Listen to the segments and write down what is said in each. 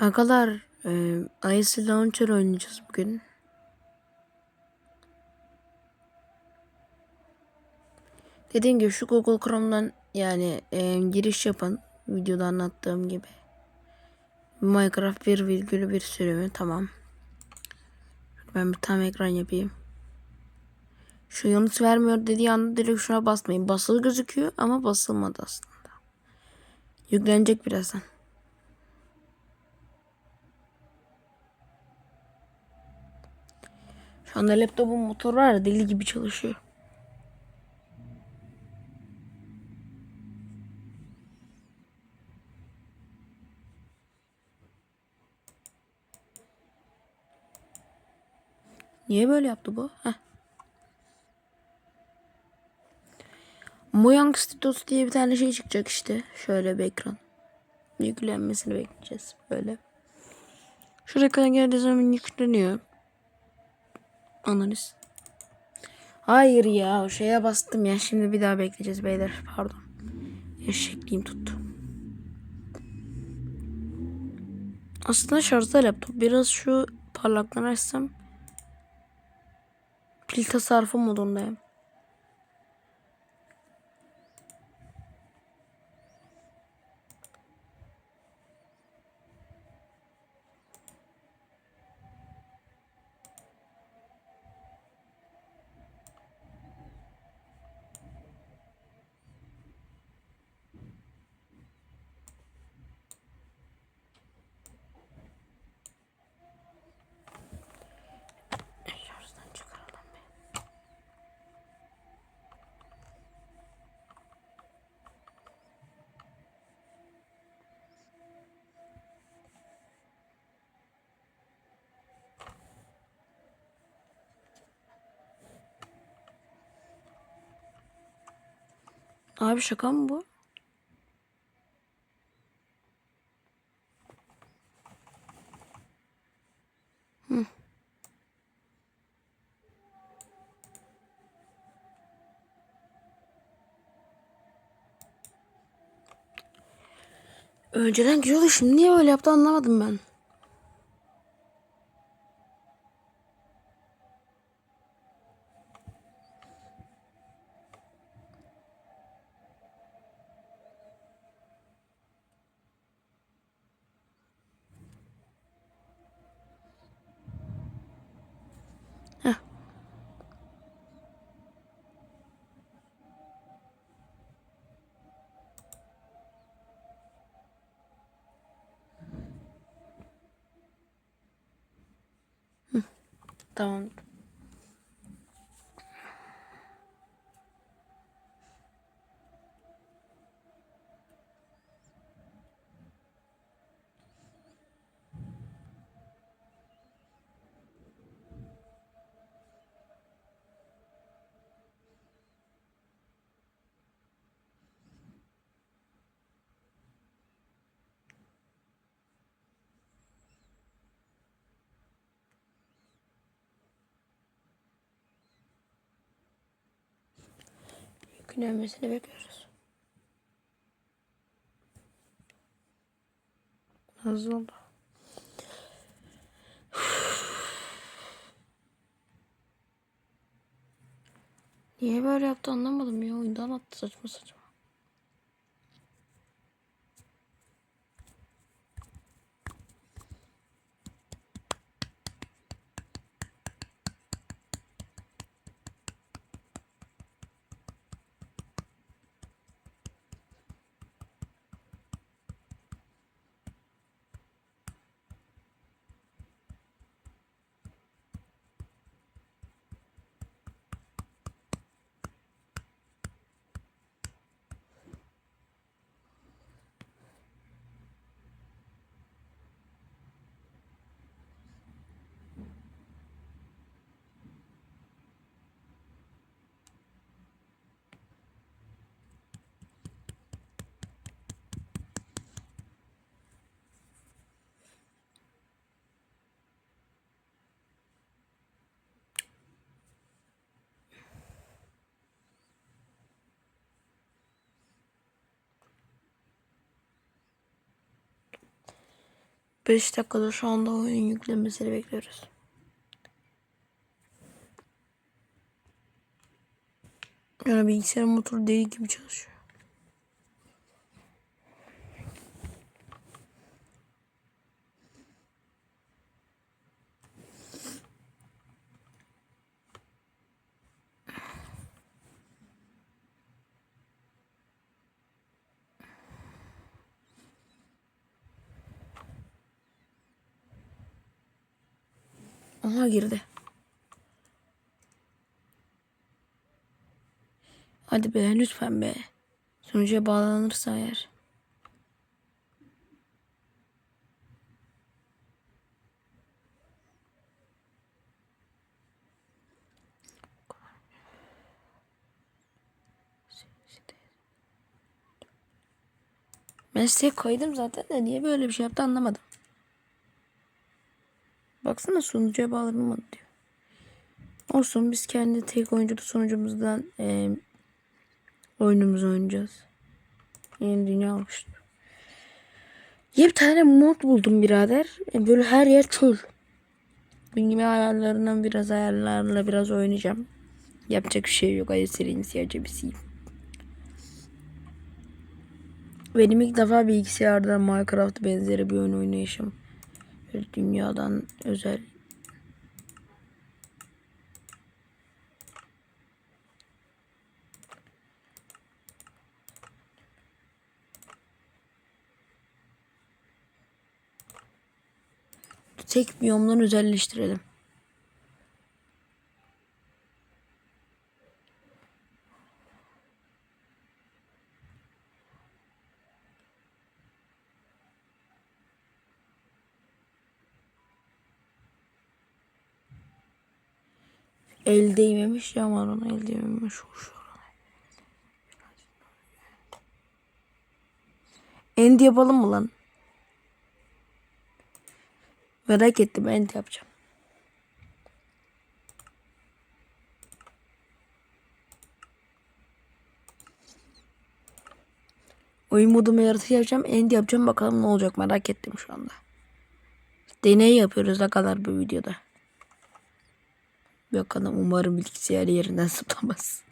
Arkadaşlar e, IC Launcher oynayacağız bugün. Dediğim gibi şu Google Chrome'dan yani e, giriş yapın. Videoda anlattığım gibi. Minecraft 1,1 sürümü tamam. Ben bir tam ekran yapayım. Şu yanıt vermiyor dediği anda direkt şuna basmayın. Basılı gözüküyor ama basılmadı aslında. Yüklenecek birazdan. Şu anda laptopun motoru var deli gibi çalışıyor. Niye böyle yaptı bu? Heh. Mojang Studios diye bir tane şey çıkacak işte. Şöyle bir ekran. Yüklenmesini bekleyeceğiz. Böyle. Şu ekrana geldiği zaman yükleniyor. Analiz. Hayır ya şeye bastım ya. Şimdi bir daha bekleyeceğiz beyler. Pardon. Eşekliğim tuttu. Aslında şarjda laptop. Biraz şu parlaklığını açsam pil tasarrufu modundayım. Abi şaka mı bu? Önceden giriyordu şimdi niye böyle yaptı anlamadım ben. Heh. Tamam. Yüklenmesini bekliyoruz. Hızlı oldu. Niye böyle yaptı anlamadım ya. Oyundan attı saçma saçma. 45 dakikada şu anda oyun yüklenmesini bekliyoruz. Yani bilgisayar motoru deli gibi çalışıyor. Aha girdi. Hadi be lütfen be. Sonuca bağlanırsa eğer. Ben koydum zaten de niye böyle bir şey yaptı anlamadım. Baksana sunucuya bağlanmadı diyor. Olsun biz kendi tek oyunculu sunucumuzdan e, oyunumuzu oynayacağız. Yeni dünya oluştu. Bir tane mod buldum birader. E, böyle her yer çöl. Bilgimi ayarlarından biraz ayarlarla biraz oynayacağım. Yapacak bir şey yok. Ayı serisi acebisiyim. Benim ilk defa bilgisayarda Minecraft benzeri bir oyun oynayışım. Böyle dünyadan özel tek biyomdan özelleştirelim. El değmemiş ya var ona el değmemiş End yapalım mı lan? Merak ettim end yapacağım. Oyun modumu yaratıcı yapacağım. End yapacağım. Bakalım ne olacak merak ettim şu anda. Deney yapıyoruz ne kadar bu videoda. Bakalım umarım bilgisayar yerinden zıplamaz.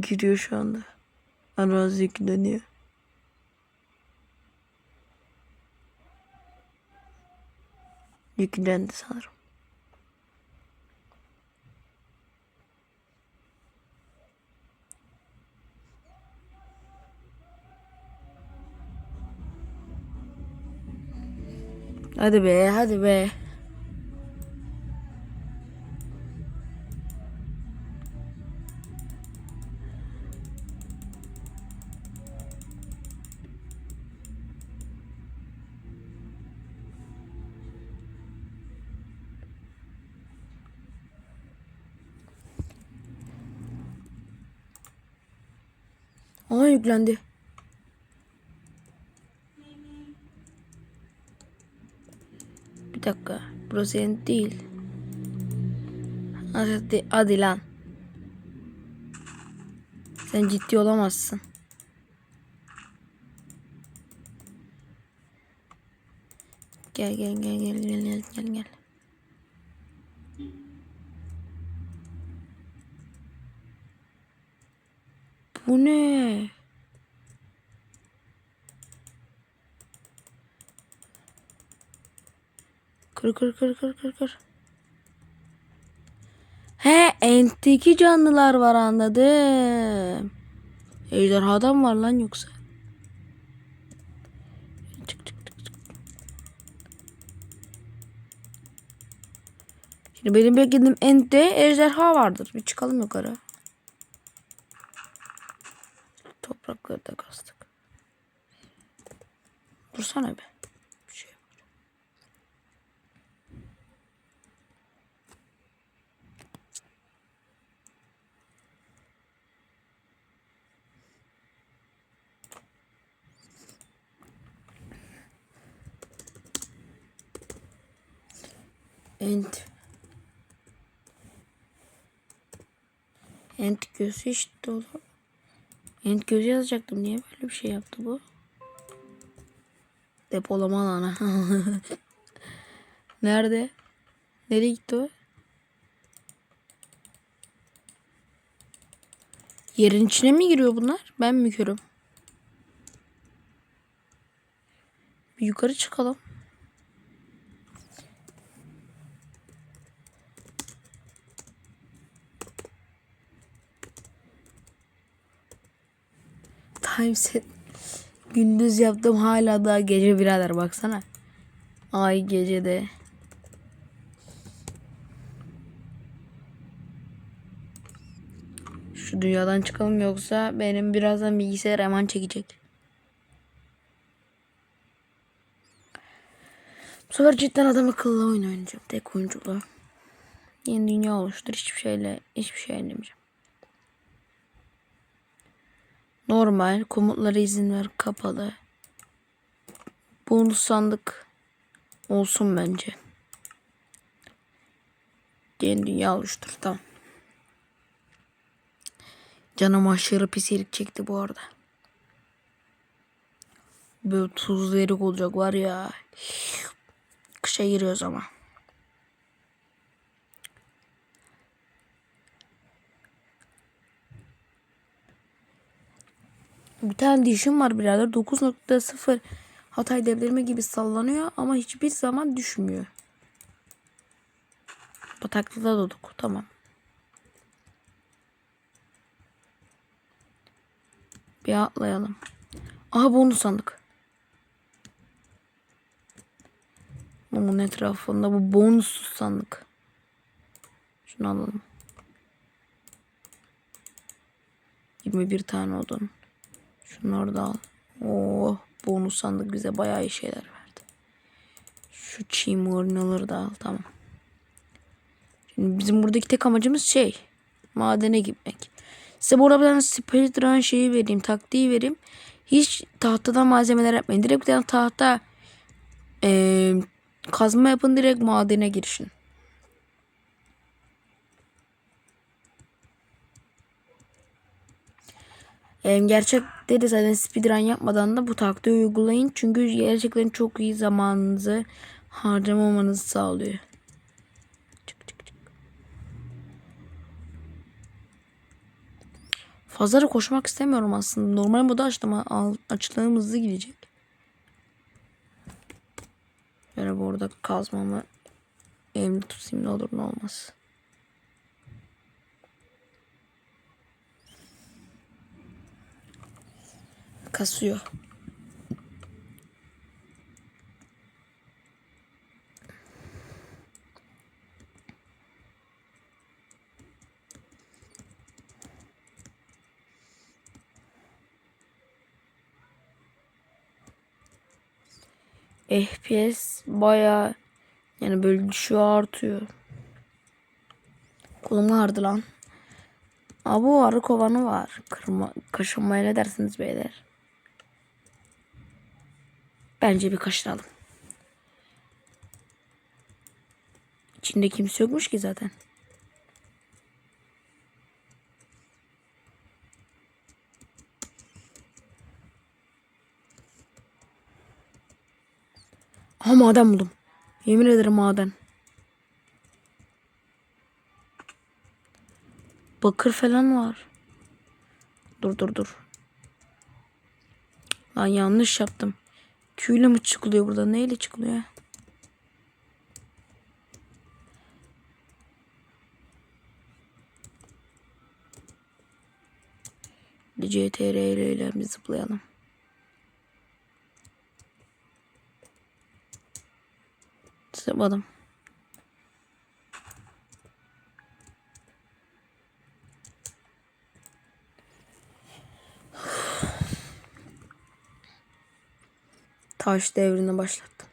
Giriyor şu anda. Arazi yükleniyor. Yüklendi sanırım. Hadi be, hadi be. Aa yüklendi. Dakika. Burası senin değil. Hadi, hadi lan. Sen ciddi olamazsın. Gel gel gel gel gel gel gel gel. Bu ne? Kır kır kır kır kır kır. He entteki canlılar var anladım. Ejderhadan var lan yoksa. Çık çık çık çık. Şimdi benim beklediğim entte ejderha vardır. Bir çıkalım yukarı. Toprakları da kastık. Dursana be. Bir şey yapacağım. Ent. Ent gözü işte oğlum. Ent gözü yazacaktım. Niye böyle bir şey yaptı bu? Depolama alanı. Nerede? Nereye gitti o? Yerin içine mi giriyor bunlar? Ben mi körüm? Bir yukarı çıkalım. Timeset. Gündüz yaptım hala daha gece birader baksana. Ay gecede. Şu dünyadan çıkalım yoksa benim birazdan bilgisayar hemen çekecek. Bu sefer cidden adam akıllı oyun oynayacağım. Tek oyunculu. Yeni dünya oluştur. Hiçbir şeyle hiçbir şey ellemeyeceğim. Normal. Komutlara izin ver. Kapalı. Bonus sandık olsun bence. Yeni dünya oluştur. Tamam. Canım aşırı pis çekti bu arada. Böyle tuzlu erik olacak var ya. Kışa giriyoruz ama. Bir tane dişim var birader. 9.0 Hatay devrilme gibi sallanıyor ama hiçbir zaman düşmüyor. Bataklıda doduk. Tamam. Bir atlayalım. Aha bonus sandık. Bunun etrafında bu bonus sandık. Şunu alalım. 21 tane odun. Şunları da al. Oh bonus sandık bize bayağı iyi şeyler verdi. Şu çiğ mornaları da al tamam. Şimdi bizim buradaki tek amacımız şey. Madene gitmek. Size burada bir tane speedrun şeyi vereyim. Taktiği vereyim. Hiç tahtadan malzemeler yapmayın. Direkt bir tane tahta ee, kazma yapın. Direkt madene girişin. Ee, gerçekte de zaten speedrun yapmadan da bu taktiği uygulayın. Çünkü gerçekten çok iyi zamanınızı harcamamanızı sağlıyor. Çık çık çık. Fazla da koşmak istemiyorum aslında. Normal moda açtım. Açlığım hızlı gidecek. Şöyle bu arada kazmamı elimde tutayım ne olur ne olmaz. Kasıyor. FPS baya yani böyle düşüyor artıyor. Kolum ağrıdı lan. Aa bu arı kovanı var. Kırma, kaşınmaya ne dersiniz beyler? Bence bir kaşınalım. İçinde kimse yokmuş ki zaten. Aha maden buldum. Yemin ederim maden. Bakır falan var. Dur dur dur. Lan yanlış yaptım. Q'yle mi çıkılıyor burada? Neyle çıkılıyor? CTR ile bir zıplayalım. Zıpladım. Taş devrini başlattım.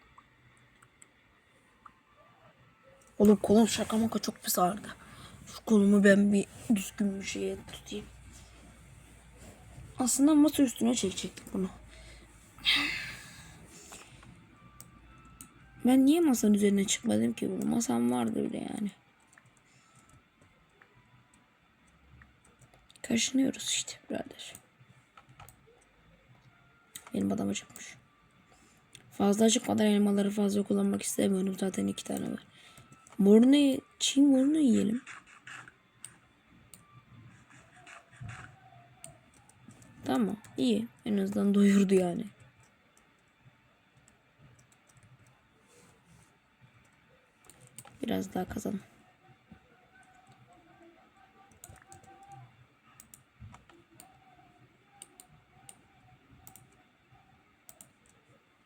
Oğlum kolum şaka maka çok pis ağrıdı. Şu kolumu ben bir düzgün bir şeye tutayım. Aslında masa üstüne çekecektik bunu. Ben niye masanın üzerine çıkmadım ki bunu? Masam vardı bile yani. Kaşınıyoruz işte birader. Benim adam acıkmış. Fazla acıkmadan elmaları fazla kullanmak istemiyorum. Zaten iki tane var. Morunu, çiğ morunu yiyelim. Tamam iyi. En azından doyurdu yani. Biraz daha kazalım.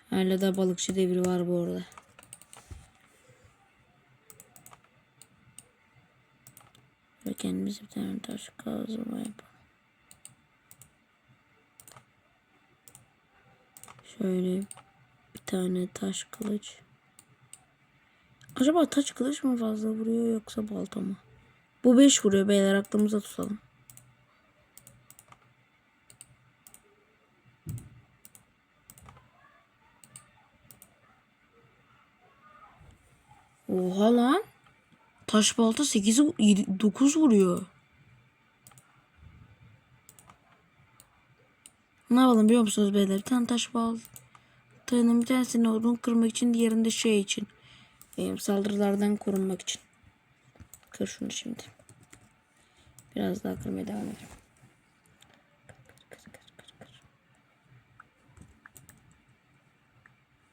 Hala da balıkçı devri var bu arada. Ve kendimize bir tane taş kazma yapalım. Şöyle bir tane taş kılıç. Acaba taş kılıç mı fazla vuruyor yoksa balta mı? Bu 5 vuruyor beyler aklımıza tutalım. Oha lan. Taş balta 8 9 vuruyor. Ne yapalım biliyor musunuz beyler? Bir tane taş baltanın bir tanesini odun kırmak için diğerinde şey için. Benim saldırılardan korunmak için. Kır şunu şimdi. Biraz daha kırmaya devam edelim.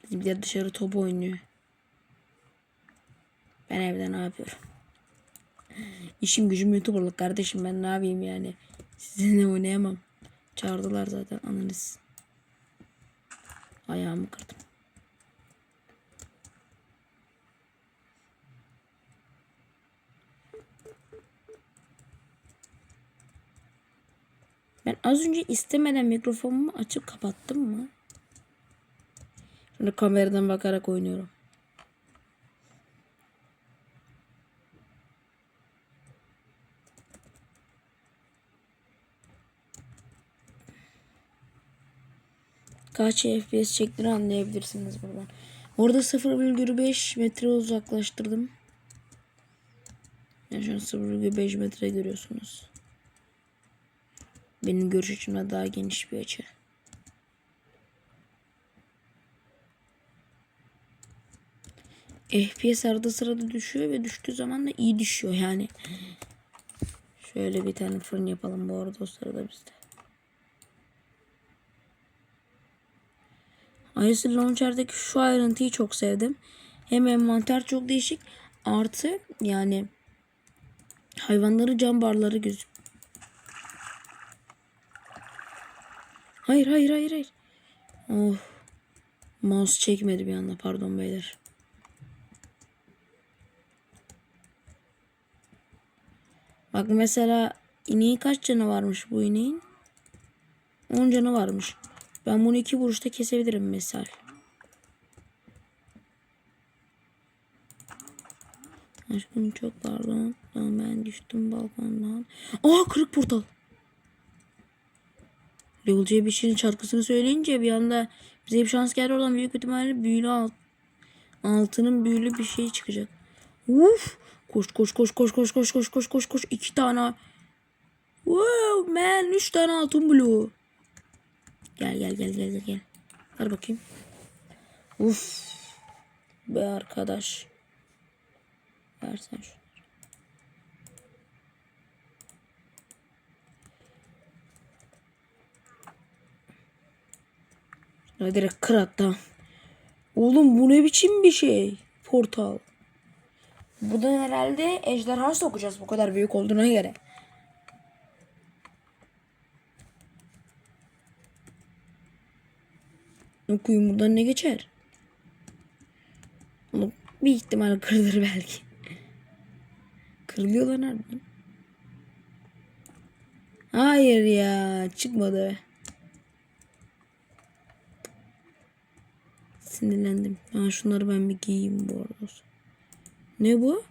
Bizimkiler dışarı top oynuyor. Ben evde ne yapıyorum? İşim gücüm youtuberlık kardeşim ben ne yapayım yani. Sizinle oynayamam. Çağırdılar zaten ananız. Ayağımı kırdım. Ben az önce istemeden mikrofonumu açıp kapattım mı? Şimdi kameradan bakarak oynuyorum. Kaç FPS çektiğini anlayabilirsiniz buradan. Orada 0,5 metre uzaklaştırdım. Yani şu an 0,5 metre görüyorsunuz. Benim görüş açımda daha geniş bir açı. FPS arada sırada düşüyor ve düştüğü zaman da iyi düşüyor yani. Şöyle bir tane fırın yapalım bu arada o sırada bizde. Ayrıca Launcher'daki şu ayrıntıyı çok sevdim. Hem envanter çok değişik artı yani hayvanları cam barları gözük. Hayır hayır hayır hayır. Oh. Mouse çekmedi bir anda pardon beyler. Bak mesela ineğin kaç canı varmış bu ineğin? 10 canı varmış. Ben bunu iki vuruşta kesebilirim mesela. Aşkım çok pardon. Ben düştüm balkondan. Aa kırık portal. Level C5'in şarkısını söyleyince bir anda bize bir şans geldi oradan büyük ihtimalle büyülü alt, altının büyülü bir şey çıkacak. Uf! Koş koş koş koş koş koş koş koş koş koş iki tane. Wow man üç tane altın bloğu. Gel gel gel gel gel. Ver bakayım. Uf. Be arkadaş. Versen şu. Ya direkt kır hatta. Oğlum bu ne biçim bir şey? Portal. Buradan herhalde ejderha sokacağız bu kadar büyük olduğuna göre. Okuyun buradan ne geçer? Oğlum bir ihtimal kırılır belki. Kırılıyorlar nereden? Hayır ya çıkmadı. Sinirlendim. Ha, şunları ben bir giyeyim bu arada. Ne bu?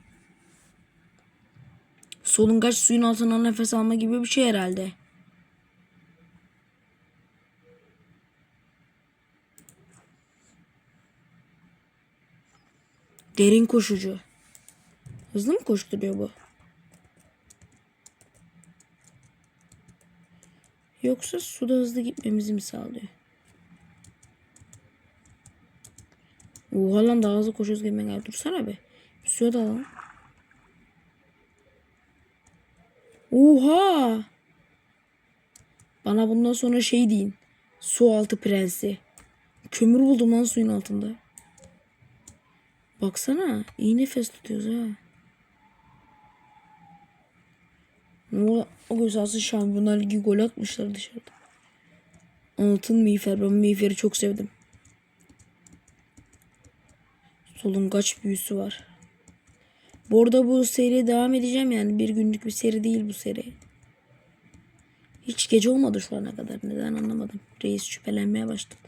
Solungaç suyun altından nefes alma gibi bir şey herhalde. Derin koşucu. Hızlı mı koşturuyor bu? Yoksa suda hızlı gitmemizi mi sağlıyor? Oha lan daha hızlı koşuyoruz gibi gel. Dursana be. Suya dalalım. Oha! Bana bundan sonra şey deyin. Su altı prensi. Kömür buldum lan suyun altında. Baksana. iyi nefes tutuyoruz ha. O, o güzelse Şampiyonlar Ligi gol atmışlar dışarıda. Altın miğfer. Ben miğferi çok sevdim. Solungaç büyüsü var. Bu arada bu seriye devam edeceğim yani. Bir günlük bir seri değil bu seri. Hiç gece olmadı şu ana kadar. Neden anlamadım. Reis şüphelenmeye başladı.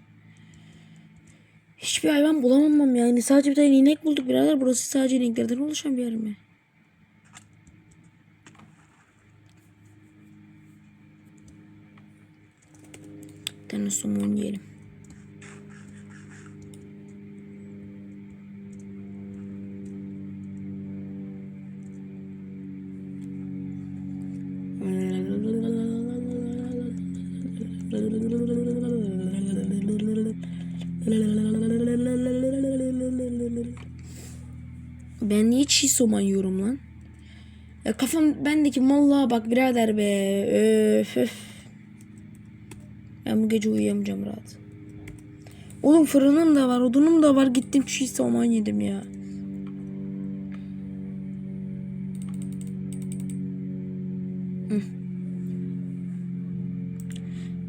Hiçbir hayvan bulamam yani. Sadece bir tane inek bulduk birader. Burası sadece ineklerden oluşan bir yer mi? Bir tane somon yiyelim. Çiğ soman lan? Ya kafam bendeki mallığa bak birader be. Öf, öf. Ben bu gece uyuyamayacağım rahat. Oğlum fırınım da var, odunum da var. Gittim çiğ soman yedim ya. Hı.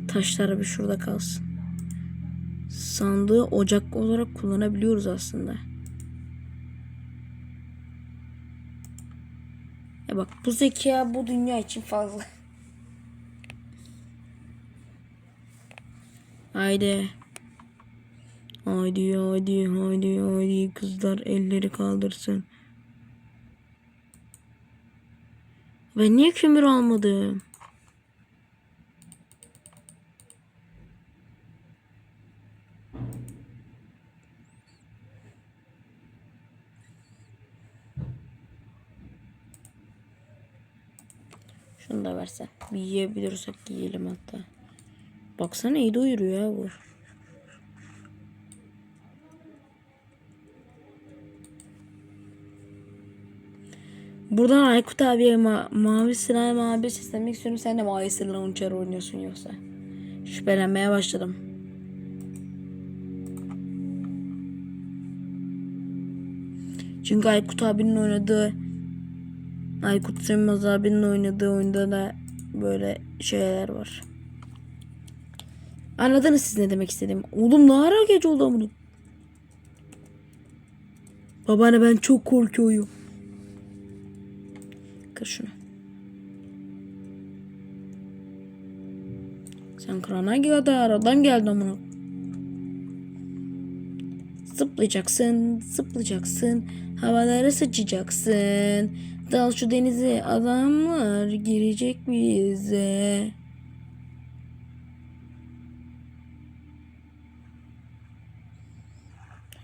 Taşlar bir şurada kalsın. Sandığı ocak olarak kullanabiliyoruz aslında. Ya bak bu zeka bu dünya için fazla. Haydi. Haydi haydi haydi haydi kızlar elleri kaldırsın. Ben niye kömür almadım? Bir yiyebilirsek yiyelim hatta. Baksana iyi doyuruyor ya bu. Buradan Aykut abiye ma mavi slime abi seslenmek istiyorum. Sen de mavi slime uçar oynuyorsun yoksa. Şüphelenmeye başladım. Çünkü Aykut abinin oynadığı Aykut Sönmez abinin oynadığı oyunda da böyle şeyler var. Anladınız siz ne demek istedim. Oğlum ne ara gece oldu bunu? Babaanne ben çok korkuyorum. Kır şunu. Sen kırana kadar adam geldi amına. Zıplayacaksın, zıplayacaksın. Havalara sıçacaksın. Dal şu denize adamlar girecek bize.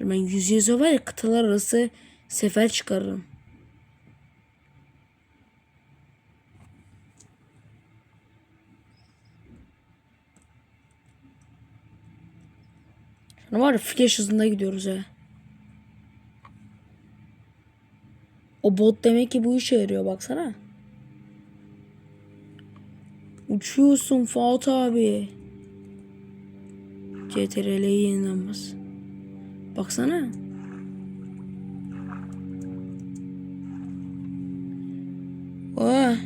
Ben yüz yüze var ya kıtalar arası sefer çıkarırım. Var ya flash hızında gidiyoruz ha. O bot demek ki bu işe yarıyor baksana. Uçuyorsun Fuat abi. CTRL'yi yeniden bas. Baksana. Oh.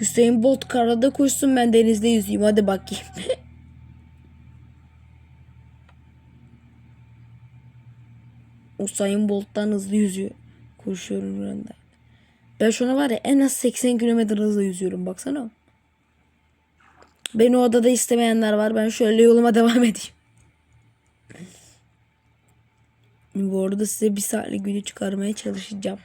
Hüseyin Bolt karada koşsun ben denizde yüzeyim hadi bakayım. Usain Bolt'tan hızlı yüzüyor. Koşuyorum ben de. Ben şuna var ya en az 80 km hızla yüzüyorum baksana. Beni odada istemeyenler var. Ben şöyle yoluma devam edeyim. Bu arada size bir saatlik video çıkarmaya çalışacağım.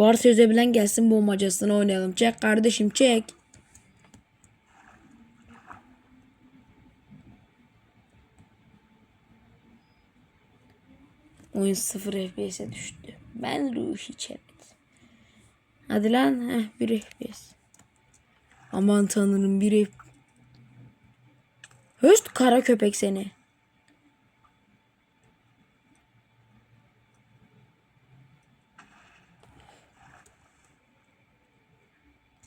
Varsa yüzebilen gelsin bombacasını oynayalım. Çek kardeşim çek. Oyun 0 FPS'e düştü. Ben ruh içemedim. Hadi lan. Heh, 1 FPS. Aman tanrım 1 FPS. Höst kara köpek seni.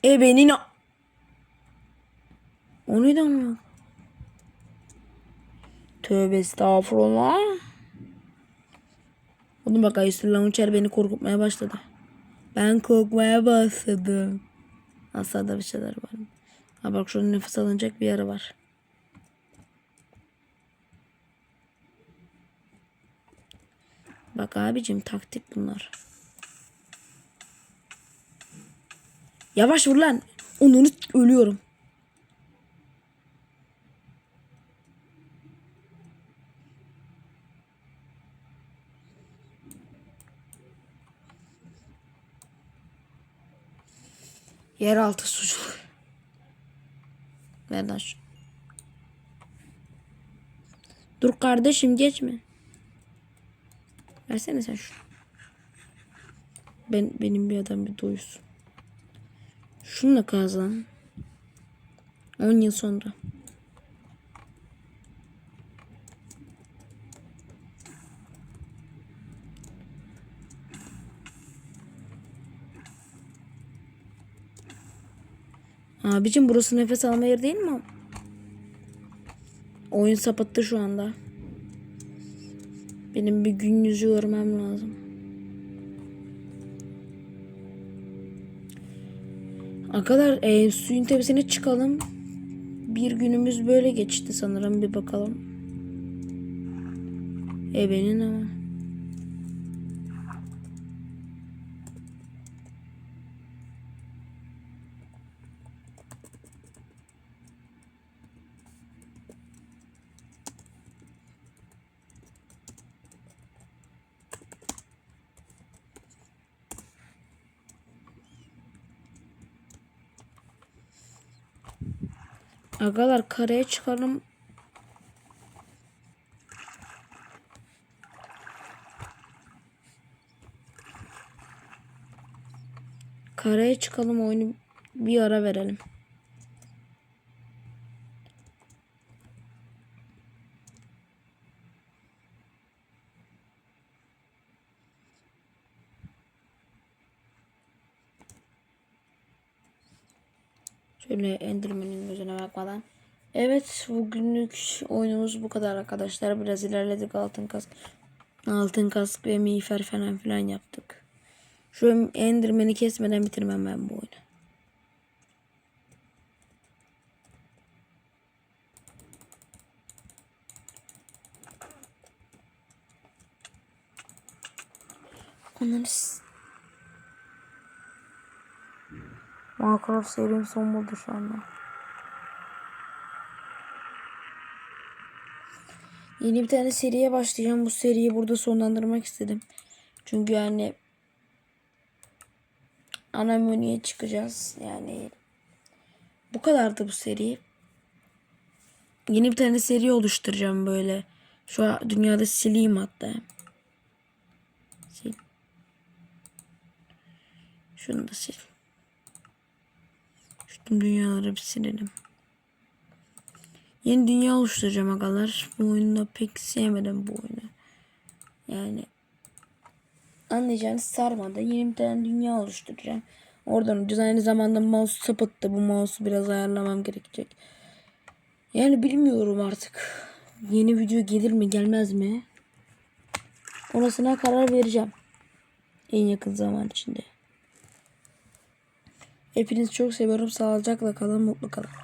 Ebenin a- O neyden mi? Tövbe estağfurullah. Oğlum bak Ayşe Launcher beni korkutmaya başladı. Ben korkmaya başladım. Aslında bir şeyler var. Ha bak şurada nefes alınacak bir yeri var. Bak abicim taktik bunlar. Yavaş vur lan. Onu ölüyorum. Yeraltı sucuk. Lan şu. Dur kardeşim geçme. Versene sen şu. Ben benim bir adam bir doysun. Şununla kazan. 10 yıl sonra. Abicim burası nefes alma yeri değil mi? Oyun sapattı şu anda. Benim bir gün yüzü görmem lazım. Arkadaşlar e, suyun tepesine çıkalım. Bir günümüz böyle geçti sanırım bir bakalım. Ebenin ama. Agalar karaya çıkalım. Karaya çıkalım oyunu bir ara verelim. Şöyle Enderman'in gözüne bakmadan. Evet bugünlük oyunumuz bu kadar arkadaşlar. Biraz ilerledik altın kask. Altın kask ve miğfer falan filan yaptık. Şu Enderman'i kesmeden bitirmem ben bu oyunu. Onları Minecraft serim son buldu şu anda. Yeni bir tane seriye başlayacağım. Bu seriyi burada sonlandırmak istedim. Çünkü yani ana menüye çıkacağız. Yani bu kadardı bu seri. Yeni bir tane seri oluşturacağım böyle. Şu an dünyada sileyim hatta. Sil. Şunu da sil. Şu dünyaları bir silelim. Yeni dünya oluşturacağım agalar. Bu oyunu pek sevmedim bu oyunu. Yani anlayacağınız sarmadı. Yeni bir tane dünya oluşturacağım. Oradan ucuz aynı zamanda mouse sapıttı. Bu mouse'u biraz ayarlamam gerekecek. Yani bilmiyorum artık. Yeni video gelir mi gelmez mi? Orasına karar vereceğim. En yakın zaman içinde. Hepinizi çok seviyorum. Sağlıcakla kalın, mutlu kalın.